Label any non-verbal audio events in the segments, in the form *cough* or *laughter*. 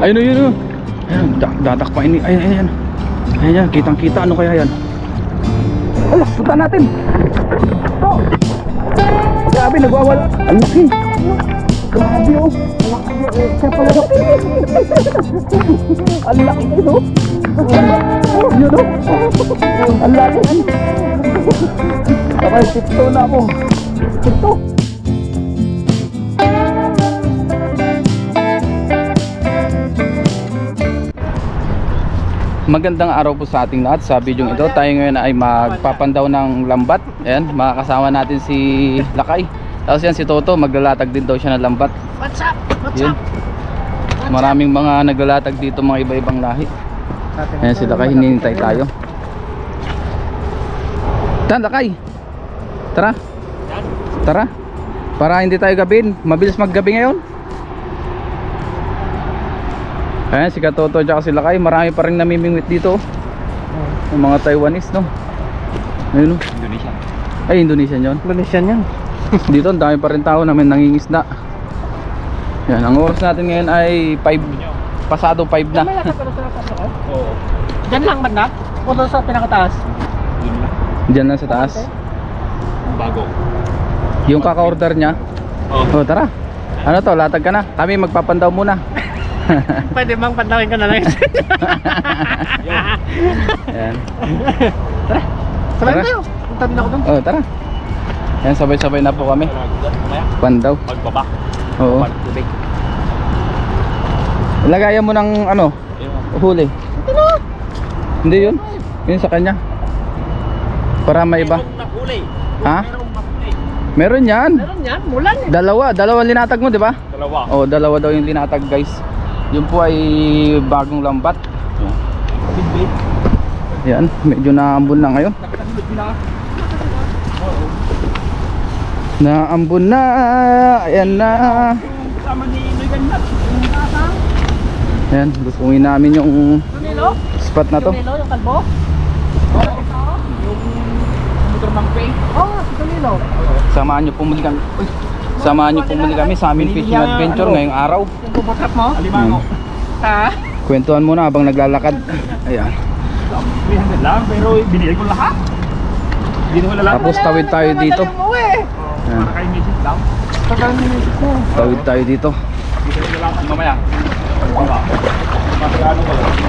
Ayun, ayun, ayun. Ayun, da- datakpain ni. Ayun, ayun, ayun. Ayun. Kitang kita. Ano kaya yan? Ala, punta natin. Ito. Grabe, nagwawal. Ang laki. Grabe, oh. Siya pala daw. Ang laki, no? Yun, no? Ang laki. Kapag tipto na ako. Tipto. Magandang araw po sa ating lahat sa video ito. Tayo ngayon ay magpapandaw ng lambat. Ayan, makakasama natin si Lakay. Tapos yan si Toto, maglalatag din daw siya ng lambat. What's up? What's Yun. up? Maraming mga naglalatag dito, mga iba-ibang lahi. Ayan si Lakay, hinihintay tayo. Tan, Lakay. Tara. Tara. Para hindi tayo gabin. Mabilis maggabi ngayon. Ayan, si Katoto at si Lakay. Marami pa rin namimingwit dito. Yung mga Taiwanese, no? Ayun, no? Indonesia. Ay, Indonesian yun. Indonesian yan. *laughs* Dito, ang dami pa rin tao namin nangingisda. Yan, ang oras natin ngayon ay 5, pasado 5 na. May lakad na sa? Oo. Diyan lang? O doon sa pinakataas? Lang. Diyan lang sa taas. Bago. Yung kaka-order niya. Oo. Oh, tara. Ano to, latag ka na. Kami magpapandaw muna. Pwede bang pantawin ko na lang ito? Yan. Sabay Tara. tayo. Punta din ako doon. Oh, tara. Yan, sabay-sabay na po kami. Mamaya, Pandaw. magbaba. Oo. Tubig. Lagayan mo ng ano, huli. Hindi yun. Yun sa kanya. Para may iba. Ha? Meron yan. Meron yan. Mulan eh. Dalawa. Dalawa linatag mo, di ba? Dalawa. Oh, dalawa daw yung linatag, guys. Yun po ay bagong lambat. Yan, medyo naambon na ngayon. Naambon na. Ayan na. Ayan, gustuin namin yung spot na to. Yung kalbo? Yung motor ng pay. Oo, si Tunilo. Samahan nyo pumuli kami. Uy, samahan nyo pumuli kami sa aming fishing adventure ngayong araw. Yung bubutrap mo? Alimango. Ha? Kwentuhan muna habang naglalakad. Ayan. 300 lang pero binili ko lahat. Hindi ko lahat. Tapos tawid tayo dito. Tawid tayo dito. Mamaya.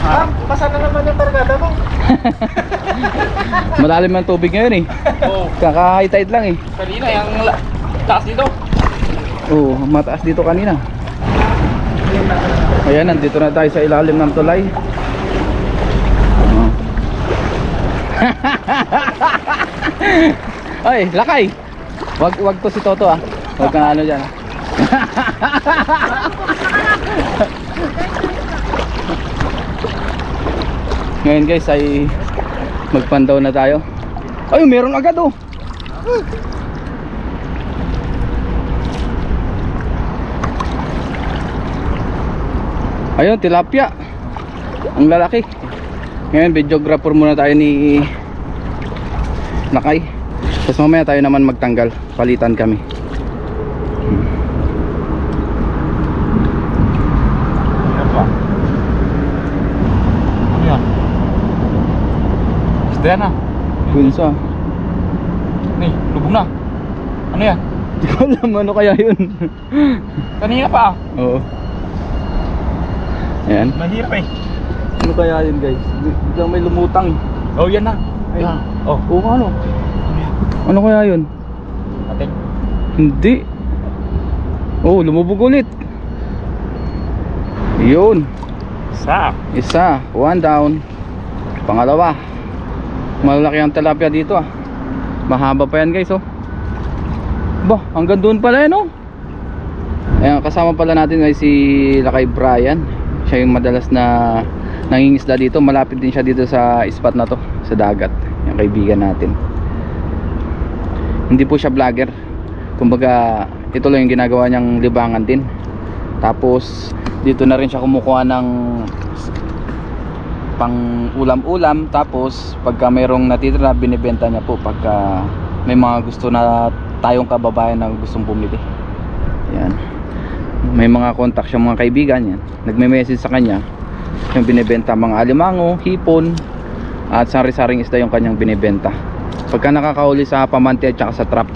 Ah, basa na naman yung targada mo. *laughs* Malalim ang tubig ngayon eh. Oo. Kaka-high tide lang eh. Kanina yung taas dito. Oo, mataas dito kanina. Ayan, nandito na tayo sa ilalim ng tulay. Oh. *laughs* Ay, lakay. Wag wag to si Toto ah. Wag kang ano diyan. *laughs* Ngayon guys ay magpandaw na tayo. Ay, meron agad oh. Ayun, tilapia. Ang lalaki. Ngayon, videographer muna tayo ni Nakay. Tapos mamaya tayo naman magtanggal. Palitan kami. Ba? Ano? Isda yan ah. Kunsa. Ni, lubog na. Ano yan? Hindi ko alam ano kaya yun. Kanina pa ah. Oo. Ayan. Mahirap eh. Ano kaya yun guys? Biglang may lumutang. Oh, yan na. Ayan. Oh. Oo ano. Ano kaya yun? Ating. Hindi. Oh, lumubog ulit. Yun. Sa. Isa, one down. Pangalawa. Malaki ang tilapia dito ah. Mahaba pa yan guys oh. Bah, hanggang doon pala yan oh. Ayan, kasama pala natin ay si Lakay Brian. Siya yung madalas na nangingisda dito. Malapit din siya dito sa spot na to, sa dagat. Yung kaibigan natin. Hindi po siya vlogger. Kumbaga, ito lang yung ginagawa niyang libangan din. Tapos, dito na rin siya kumukuha ng pang ulam-ulam tapos pagka mayroong natitira binibenta niya po pagka may mga gusto na tayong kababayan na gustong bumili yan may mga contact siya mga kaibigan yan nagme-message sa kanya yung binibenta mga alimango, hipon at sari-saring isda yung kanyang binibenta pagka nakakahuli sa pamante at saka sa trap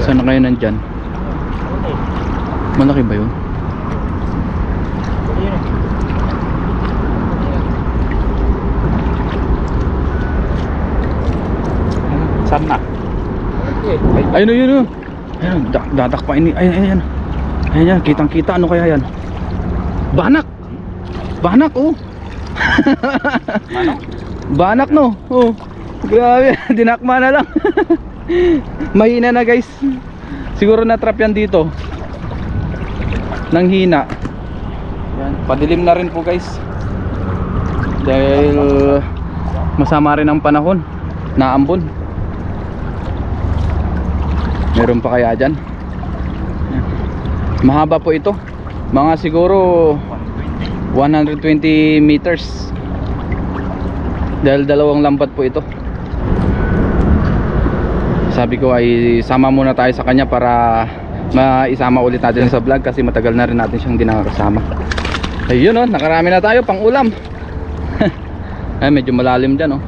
saan na kayo nandyan? malaki ba yun? Saan na? ayun yun yun ayun da- dadakpain ni ayun ayun ayun yan kitang kita ano kaya yan? Banak! Banak oh. Banak no? Oh. Grabe *laughs* dinakma na lang. *laughs* Mahina na guys. Siguro na trap yan dito. Nang hina. Yan padilim na rin po guys. Dahil masama rin ang panahon. Naambon meron pa kaya dyan? Yan. mahaba po ito. Mga siguro 120 meters. Dahil dalawang lambat po ito. Sabi ko ay sama muna tayo sa kanya para maisama ulit natin sa vlog kasi matagal na rin natin siyang di nakakasama. Ayun o nakarami na tayo pang ulam *laughs* ay medyo malalim dyan oh.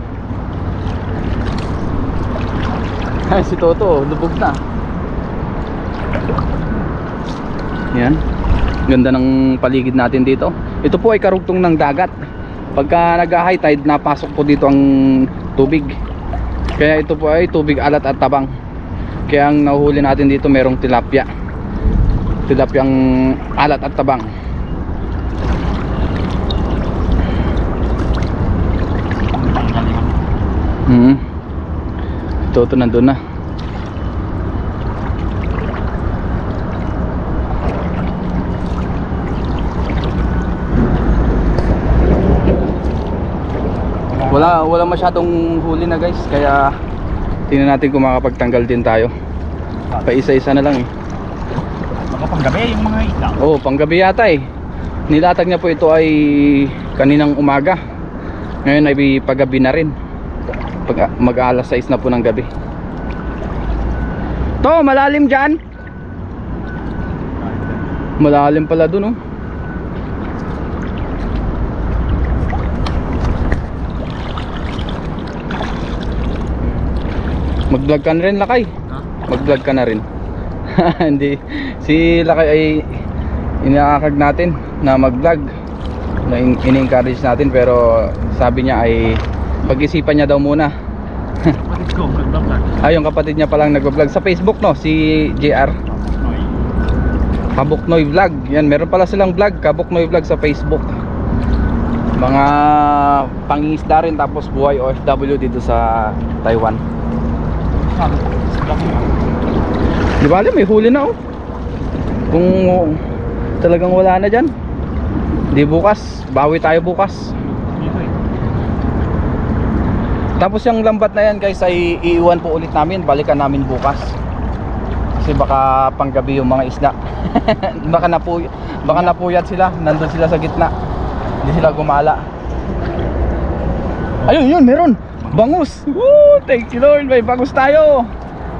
Ay si Toto oh, lubog na yan. Ganda ng paligid natin dito. Ito po ay karugtong ng dagat. Pagka nag high tide napasok po dito ang tubig. Kaya ito po ay tubig alat at tabang. Kaya ang nahuhuli natin dito merong tilapia. Tilapia ang alat at tabang. Hmm. Toto nandun na wala wala masyadong huli na guys. Kaya tingnan natin kung makapagtanggal din tayo. Pa isa isa na lang eh. Baka panggabi yung mga isda. oh panggabi yata eh. Nilatag niya po ito ay kaninang umaga. Ngayon ay paggabi na rin. Pag, mag alas 6 na po ng gabi. To malalim dyan. Malalim pala dun oh Mag-vlog ka na rin, Lakay. Mag-vlog ka na rin. *laughs* Hindi. Si Lakay ay inaakag natin na mag-vlog. Na in- ini-encourage natin pero sabi niya ay pag-isipan niya daw muna. Kapatid ko. Ay, yung kapatid niya palang nagbablog sa Facebook, no? Si JR. Kabuknoy Vlog. Yan, meron pala silang vlog, Kabuknoy Vlog sa Facebook. Mga pangingisda rin tapos buhay OFW dito sa Taiwan. Di ba may huli na oh. Kung talagang wala na dyan. Di bukas, bawi tayo bukas. Tapos yung lambat na yan guys ay iiwan po ulit namin, balikan namin bukas. Kasi baka panggabi yung mga isda. *laughs* baka napuy baka napuyat sila, nandun sila sa gitna. Hindi sila gumala. Ayun, yun, meron. Bangus. Woo, thank you Lord. May bangus tayo.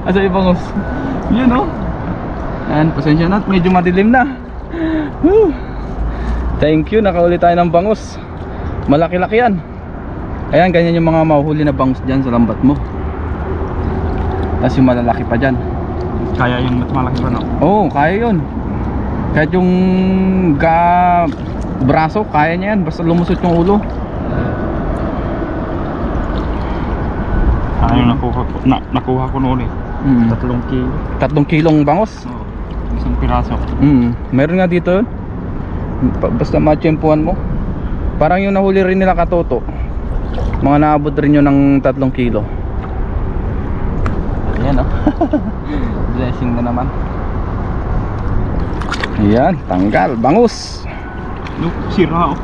Asa yung bangus? Yun oh. Yan, pasensya na. Medyo madilim na. Woo. Thank you. Nakauli tayo ng bangus. Malaki-laki yan. Ayan, ganyan yung mga mahuhuli na bangus dyan sa lambat mo. Tapos yung malalaki pa dyan. Kaya yung mas malaki pa no? Oo, oh, kaya yun. Kahit yung ga braso, kaya niya yan. Basta lumusot yung ulo. Kaya yung nakuha ko, na, nakuha ko noon eh. Mm. Tatlong kilo. Tatlong kilong bangus. Oo. Isang piraso. Mm. Meron nga dito Basta matsyempuhan mo. Parang yung nahuli rin nila katoto. Mga naabot rin yun ng tatlong kilo. Ayan oh. *laughs* Blessing na naman. Ayan, tanggal. Bangus. Look, sira oh.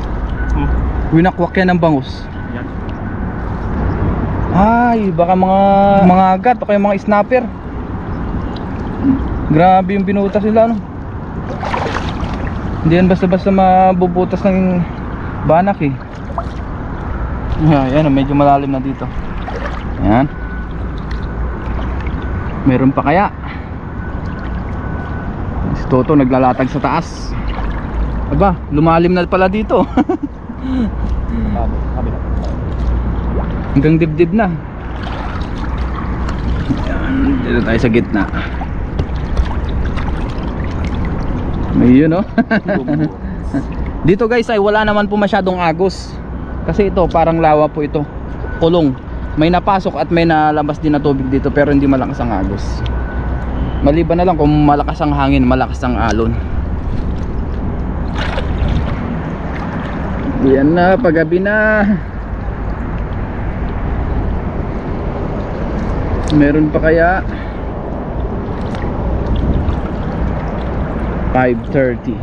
Oh, Winakwak yan ng bangus. Ay, baka mga mga agat o kaya mga snapper. Grabe yung binutas nila no. Hindi yan basta-basta mabubutas ng banak eh. Yan, yan medyo malalim na dito. Yan. Meron pa kaya? Toto naglalatag sa taas. Aba, lumalim na pala dito. *laughs* Hanggang dibdib na. Yan, dito tayo sa gitna. Ayun oh. *laughs* dito guys ay wala naman po masyadong agos. Kasi ito parang lawa po ito. Kulong. May napasok at may nalabas din na tubig dito pero hindi malakas ang agos. Maliban na lang kung malakas ang hangin, malakas ang alon. Yan na, paggabi na. Meron pa kaya? 5.30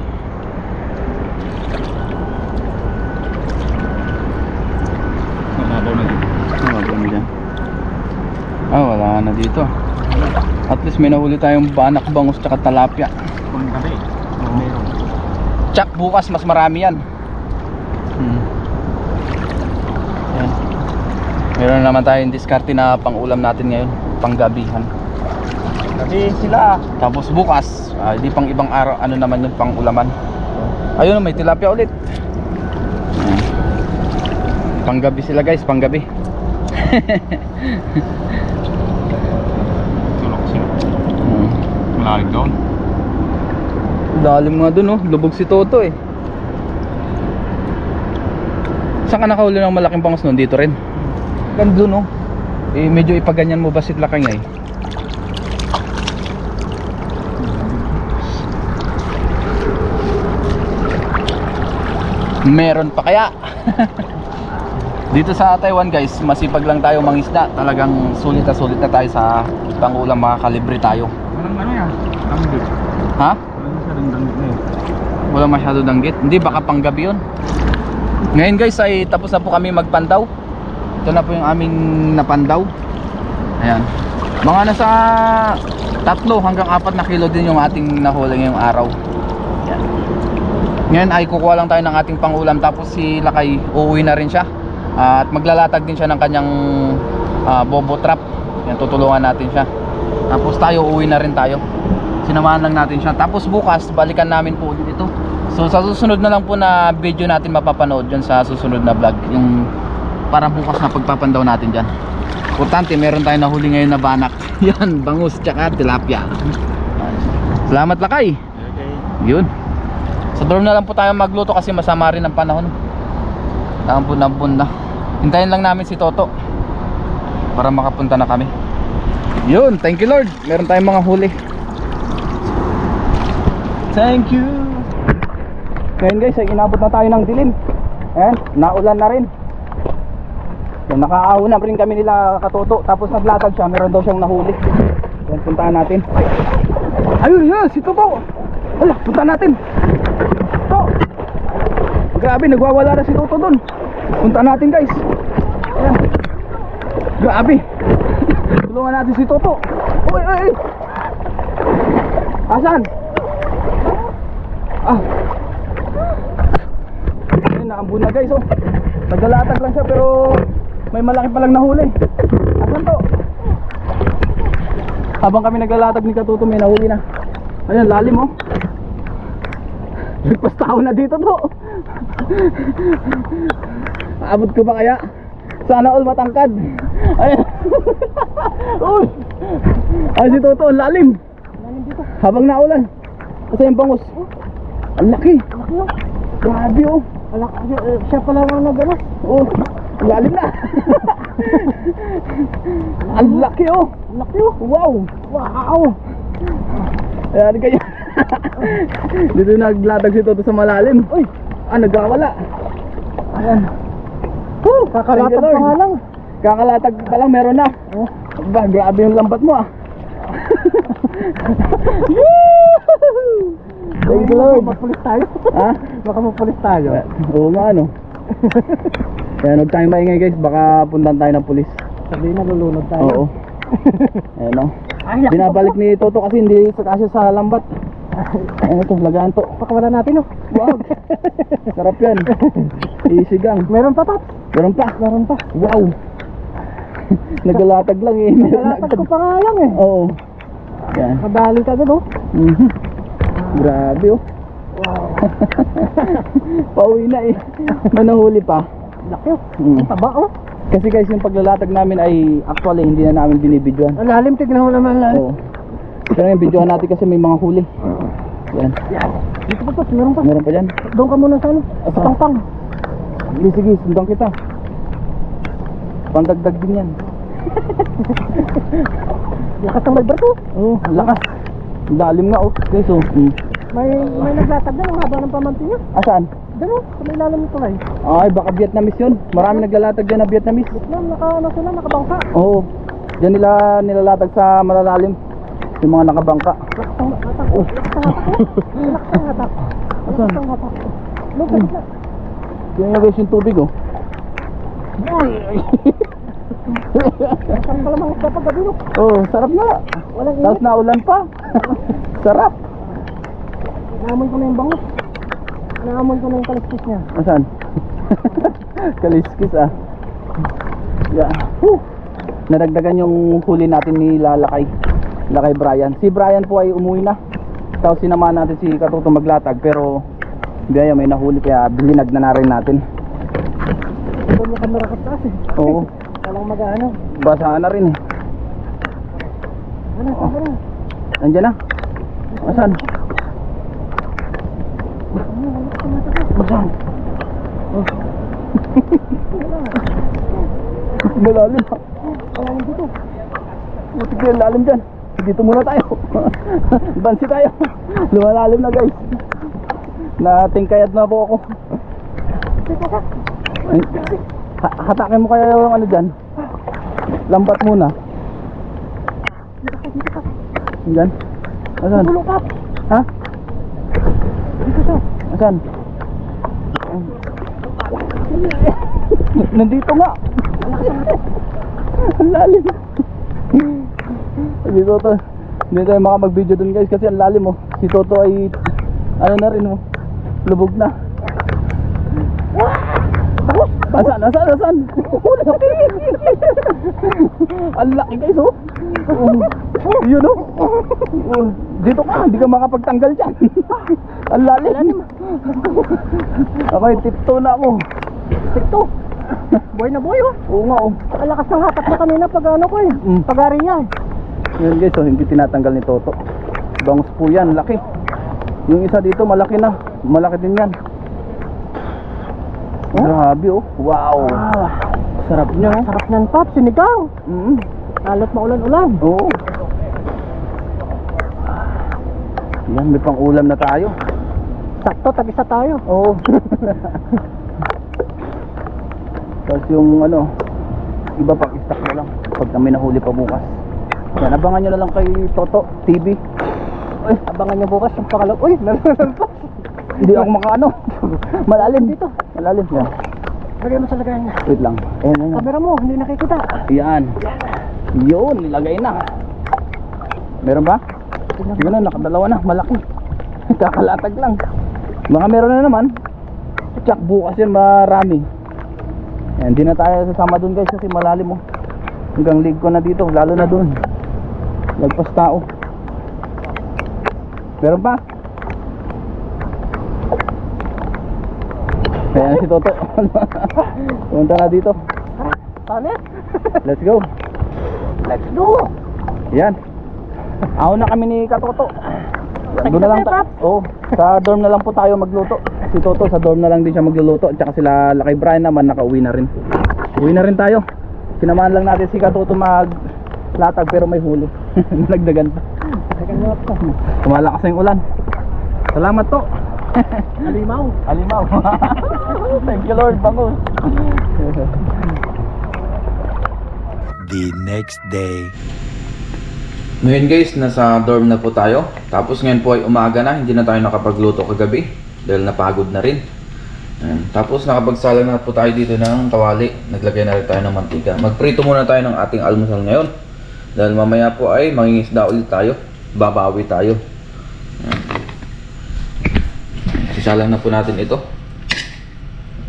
Mababaw na dito. Ano ba dyan? Ah, wala na dito. At least may nahuli tayong banak, bangus, tsaka talapia. Kung gabi. Meron. Tsak, bukas mas marami yan. Hmm. Yan. Meron naman tayong diskarte na pang-ulam natin ngayon. Panggabihan. Gabi sila. Tapos bukas, ah, di pang ibang araw, ano naman yung pang-ulaman. Ayun, may tilapia ulit. Panggabi sila guys, panggabi. *laughs* Tulok sila. Hmm. Malalim doon. Lalim nga dun oh, lubog si Toto eh. Saan ka nakahuli ng malaking bangus nun? Dito rin. Ganda dun oh. Eh medyo ipaganyan mo ba si Lakang eh. Meron pa kaya? *laughs* Dito sa Taiwan guys, masipag lang tayo mangisda. Talagang sulit na sulit na tayo sa pangulam mga kalibre tayo. Walang ano yan. Danggit. Ha? Walang masyadong danggit na yun. Wala masyado danggit. Hindi, baka panggabi yun. Ngayon guys ay tapos na po kami magpandaw. Ito na po yung aming napandaw. Ayan. Mga nasa tatlo hanggang apat na kilo din yung ating nahuli ngayong araw. Ayan. Ngayon ay kukuha lang tayo ng ating pangulam tapos si Lakay uuwi na rin siya. Ah, at maglalatag din siya ng kanyang ah, bobo trap. Yan, tutulungan natin siya. Tapos tayo uuwi na rin tayo. Sinamahan lang natin siya. Tapos bukas balikan namin po ulit ito. So sa susunod na lang po na video natin mapapanood dyan sa susunod na vlog. Yung parang bukas na pagpapandaw natin dyan. Importante meron tayong nahuli ngayon na banak. *laughs* Yan, bangus tsaka tilapia. Salamat lakay. Okay. Yun. Sa dorm na lang po tayo magluto kasi masama rin ang panahon. Nakampun-ampun na. Hintayin lang namin si Toto. Para makapunta na kami. Yun, thank you Lord. Meron tayong mga huli. Thank you. Ngayon guys, ay inabot na tayo ng dilim. Ayan, naulan na rin. Yan, nakaaw na rin kami nila katoto. Tapos naglatag siya, meron daw siyang nahuli. Yan, puntahan natin. Ayun, yun, si Toto. Ala, puntahan natin. Toto. Grabe, nagwawala na si Toto dun. Puntahan natin guys. Ayan. Grabe. *laughs* Tulungan natin si Toto. Uy, uy, uy. Asan? Ah. Ayun, naambun na guys, oh. Nagalatag lang siya pero may malaki palang nahuli. Asan to? Habang kami naglalatag ni Katuto, may nahuli na. Ayun, lalim, oh. Lagpas tao na dito to. Abot ko ba kaya? Sana all matangkad. Ayun. *laughs* Uy. Ay, si Toto, ang lalim. Habang naulan. Kasi yung bangus. Ang laki. Grabe oh. Alak, eh, siya pala ang nag ano. Oh, ang lalim na. *laughs* ang laki oh. Laki oh. Wow. Wow. Ayan kayo. *laughs* Dito naglatag si Toto sa malalim. Uy, ah, nagkawala. Ayan. Woo, Kakalatag pa nga lang. Kakalatag pa lang meron na. Oh, ba, grabe yung lambat mo ah. *laughs* Thank you, Lord. Mapulis tayo. Ha? Baka mapulis tayo. Oo nga ano. *laughs* Ayan, huwag tayong maingay guys. Baka puntan tayo ng pulis. Sabihin na lulunod tayo. Oo. *laughs* Ayan o. Laki Binabalik ni Toto kasi hindi sa kasya sa lambat. *laughs* Ayan ito, lagaan to. Pakawala natin oh. Wow. Sarap yan. Isigang. Meron pa pat. Meron pa. Meron pa. Wow. Nagalatag lang eh. Nakalatag ko pa nga lang eh. Oo. Yan. Kadali ka agad oh. Mhm. Grabe oh. *laughs* Pauwi na eh. May nahuli pa. Laki oh. Mm. Ang taba oh. Kasi guys, yung paglalatag namin ay actually hindi na namin binibidyoan. Ang lalim, tignan mo naman lalim. Oo. Pero yung videoan natin kasi may mga huli. Yan. Yan. Dito pa to, meron pa. Meron pa dyan. Doon ka muna sa ano? Sa pangpang. Sige, sige, sundan kita. Pandagdag din yan. *laughs* Lakas ng malbar to. Oo, oh, lakas. Lalim nga oh. Guys oh. Mm. May, may naglatag na, ang haba ng pamanti niya. Asaan? Doon oh, sa may lalim nito ay. Ay, baka Vietnamese yun. Marami naglalatag dyan na Vietnamese. Vietnam, naka, ano sila, nakabangka. Oo. Diyan nila nilalatag sa malalalim. Yung mga nakabangka. Lakas ng hatak. Oh. *laughs* Lakas ng hatak. oh. Lakas ng hatak. Asan? Lakas ng hatak. At that. Yan yung guys yung tubig oh. Masarap pala mga isda pag gabi no. oh, sarap nga. Walang Tapos naulan pa. *laughs* sarap. Naamoy ko na yung bangus. Naamoy ko na yung kaliskis niya. Asan? *laughs* Kaliskis ah. Yeah. Whew. Nadagdagan yung huli natin ni Lalakay. Lakay Brian. Si Brian po ay umuwi na. Tapos sinamahan natin si Katuto maglatag pero biyaya may nahuli kaya bilinag na na rin natin. Doon yung kamera ka taas eh. Oo. *laughs* Walang mag-ano. Basahan na rin eh. Ano, ka na? Nandiyan na. Asan? Ano, wala ka Asan? Oh. *laughs* Malalim. Wala mo dito. Butik na lalim dyan. Dito muna tayo. *laughs* Bansi tayo. Lumalalim na guys. Natingkayad na po ako. Ay, ha- hatakin mo kaya yung ano dyan. Lambat muna. Dito ka, dito ka. Dyan. Asan? Ha? Dito ka. Asan? Nandito nga. Ang lalim. Si Toto, hindi tayo makapag-video dun guys kasi ang lalim oh. Si Toto ay, ano na rin oh, lubog na. Asan, asan, asan? ang laki guys oh. Oh, Yun oh. Oh, Dito ka, hindi ka makapagtanggal dyan. ang lalim. Yung tipto na ako. Tikto. Boy na boy oh. Oo nga oh. Nakalakas ng hatak na kanina pag ano ko eh. Mm. Pagari niya eh. Yan guys, oh, hindi tinatanggal ni Toto. Bangus po yan, laki. Yung isa dito, malaki na. Malaki din yan. Oh? Grabe oh. Wow. Ah, Sarap niya oh. sarap niyan pap, sinigang. Mm. Alot maulan-ulan. Oo. Yan, may pang ulam na tayo. Sakto, tag-isa tayo. Oo. *laughs* Tapos yung ano, iba pang stock na lang. Pag kami nahuli pa bukas. Yan, abangan nyo na lang kay Toto TV. Uy, abangan niyo bukas yung pangalaw. Uy, meron pa. *laughs* Hindi ako makaano. *laughs* Malalim dito. Malalim. Yan. Lagay mo sa lagayan niya. Wait lang. Ayan, ayan. Kamera mo, hindi nakikita. Yan. Yun, nilagay na. Meron ba? Yun na, nakadalawa na. Malaki. *laughs* Kakalatag lang. Baka meron na naman. Tsak, bukas yan marami. Yan, di na tayo sasama dun guys kasi malalim mo. Hanggang lig ko na dito, lalo na dun. Lagpas tao. Meron pa? Ayan si Toto. *laughs* Punta na dito. Tali. Let's go. Let's do. Yan. Ako na kami ni Katoto. Doon na lang. Oo. Sa dorm na lang po tayo magluto. Si Toto sa dorm na lang din siya magluluto. At saka sila Lakay Brian naman nakauwi na rin. Uwi na rin tayo. Sinamahan lang natin si Katoto mag latag pero may huli. *laughs* Nagdagan pa. Kumalakas na yung ulan. Salamat to. *laughs* Alimaw. Alimaw. *laughs* Thank you Lord. Bangus. the next day. Ngayon guys, nasa dorm na po tayo. Tapos ngayon po ay umaga na, hindi na tayo nakapagluto kagabi dahil napagod na rin. Ayan. Tapos nakapagsala na po tayo dito ng kawali. Naglagay na rin tayo ng mantika. Magprito muna tayo ng ating almusal ngayon. Dahil mamaya po ay mangingisda ulit tayo. Babawi tayo. Ayan. Sisalang na po natin ito.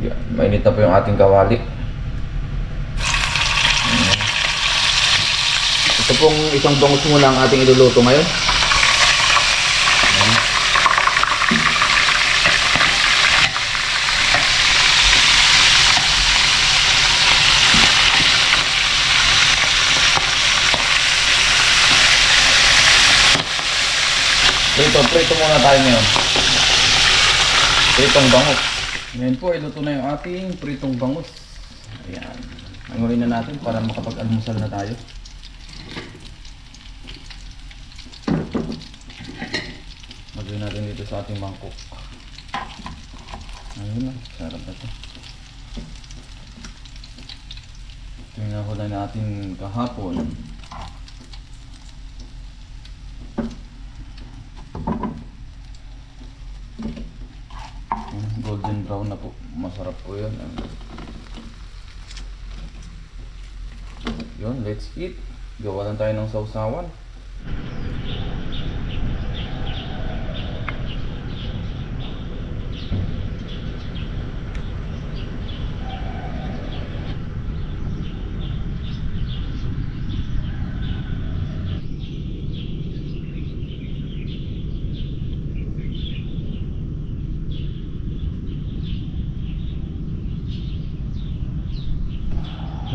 Yan. Mainit na po yung ating kawali. Ito pong isang bangus muna ang ating iluluto ngayon. Ayan. Ito, prito muna tayo ngayon. Pritong bangus. Ngayon po, iluto na yung ating pritong bangus. Ayan. Angurin na natin para makapag-almusal na tayo. Lagyan natin dito sa ating mangkok. Ayun na, sarap na ito. Tingnan ko lang natin kahapon. Golden brown na po. Masarap po yan. Yun, let's eat. Gawa lang tayo ng sausawan.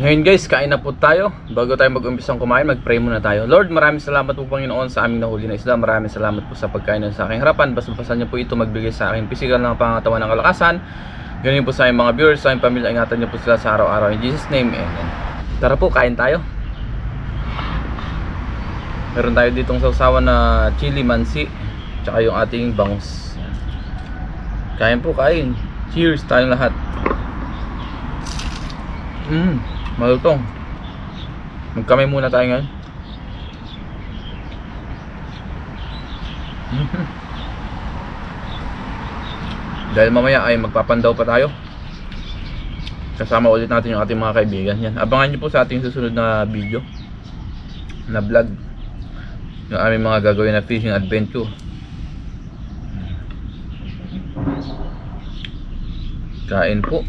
Ngayon guys, kain na po tayo. Bago tayo mag-umpisang kumain, mag-pray muna tayo. Lord, maraming salamat po Panginoon sa aming nahuli na isla. Maraming salamat po sa pagkain na sa aking harapan. Basta-basan niyo po ito magbigay sa akin physical ng pangatawan ng kalakasan. Ganyan po sa aming mga viewers, sa aming pamilya. Ingatan niyo po sila sa araw-araw. In Jesus name, Amen. Tara po, kain tayo. Meron tayo ditong sausawan na chili mansi. Tsaka yung ating bangus. Kain po, kain. Cheers tayong lahat. Mmm, malutong. Magkamay muna tayo ngayon. *laughs* Dahil mamaya ay magpapandaw pa tayo. Kasama ulit natin yung ating mga kaibigan. Yan. Abangan nyo po sa ating susunod na video. Na vlog. Yung aming mga gagawin na fishing adventure. Kain po.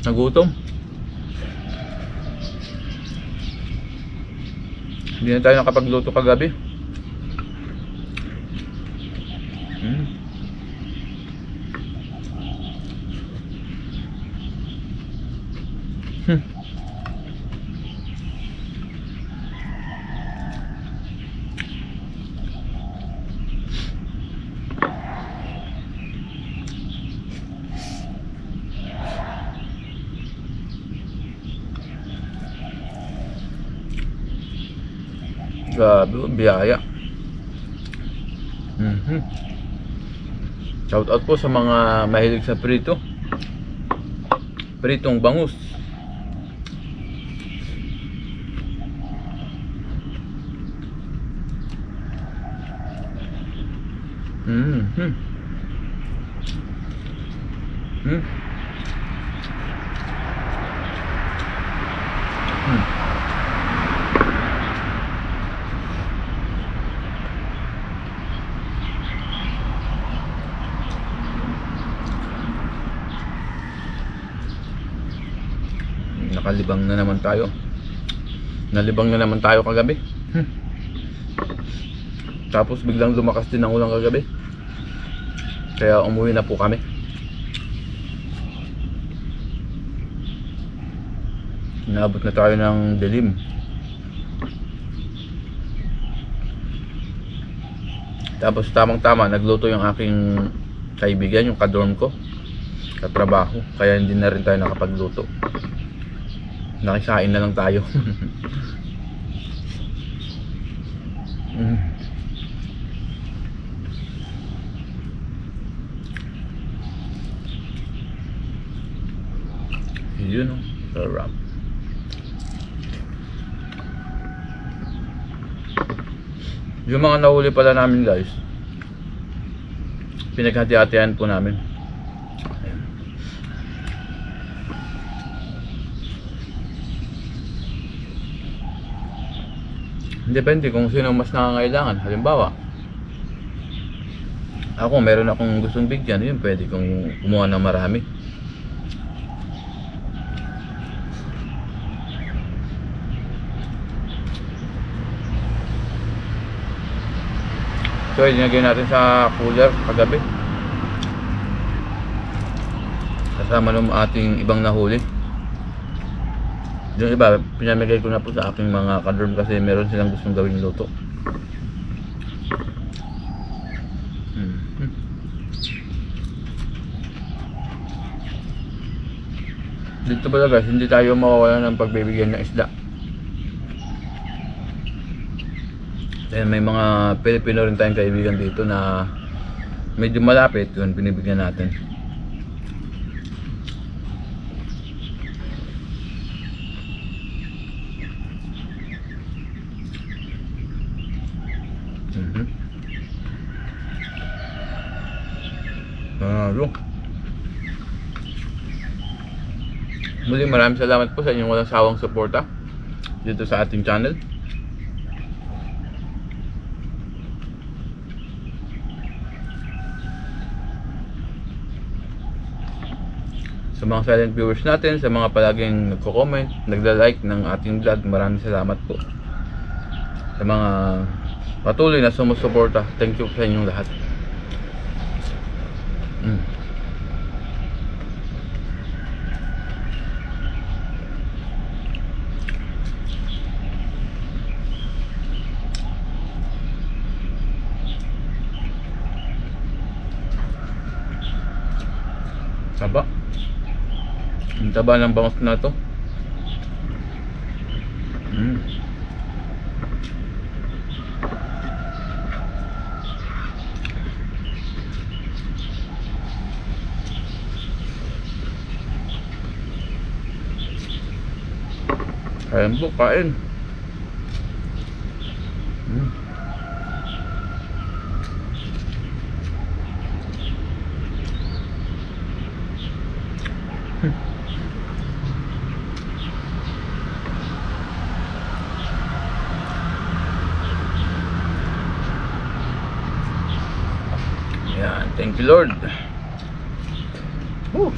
Nagutom. Hindi na tayo nakapagluto kagabi. Grabe, biyaya. Mhm. Shout out po sa mga mahilig sa prito. Pritong bangus. Mhm. Hmm. Hmm. Nakalibang na naman tayo. Nalibang na naman tayo kagabi. Hmm. Tapos biglang lumakas din ang ulang kagabi. Kaya umuwi na po kami. Inaabot na tayo ng dilim. Tapos tamang tama nagluto yung aking kaibigan, yung kadorm ko. Katrabaho. Kaya hindi na rin tayo nakapagluto. Nakikain na lang tayo. *laughs* mm. Yun o. Sarap. Yung mga nahuli pala namin guys. Pinaghati-hatian po namin. Depende kung sino mas nangangailangan. Halimbawa, ako meron akong gustong bigyan, yun pwede kong kumuha ng marami. So, ilagay natin sa cooler kagabi. Kasama ng ating ibang nahuli. Yung iba, pinamigay ko na po sa aking mga kadorm kasi meron silang gustong gawing luto. Hmm. Hmm. Dito pala guys, hindi tayo mawawala ng pagbibigyan ng isda. Dahil may mga Pilipino rin tayong kaibigan dito na medyo malapit, yun binibigyan natin. Muli maraming salamat po sa inyong walang sawang suporta dito sa ating channel. Sa mga silent viewers natin, sa mga palaging nagko-comment, nagla-like ng ating vlog, maraming salamat po. Sa mga patuloy na sumusuporta, thank you sa inyong lahat. Taba. Ang taba ng bangos na to. Mm. Kain po, kain. Mm. Yan, thank you Lord. Woo.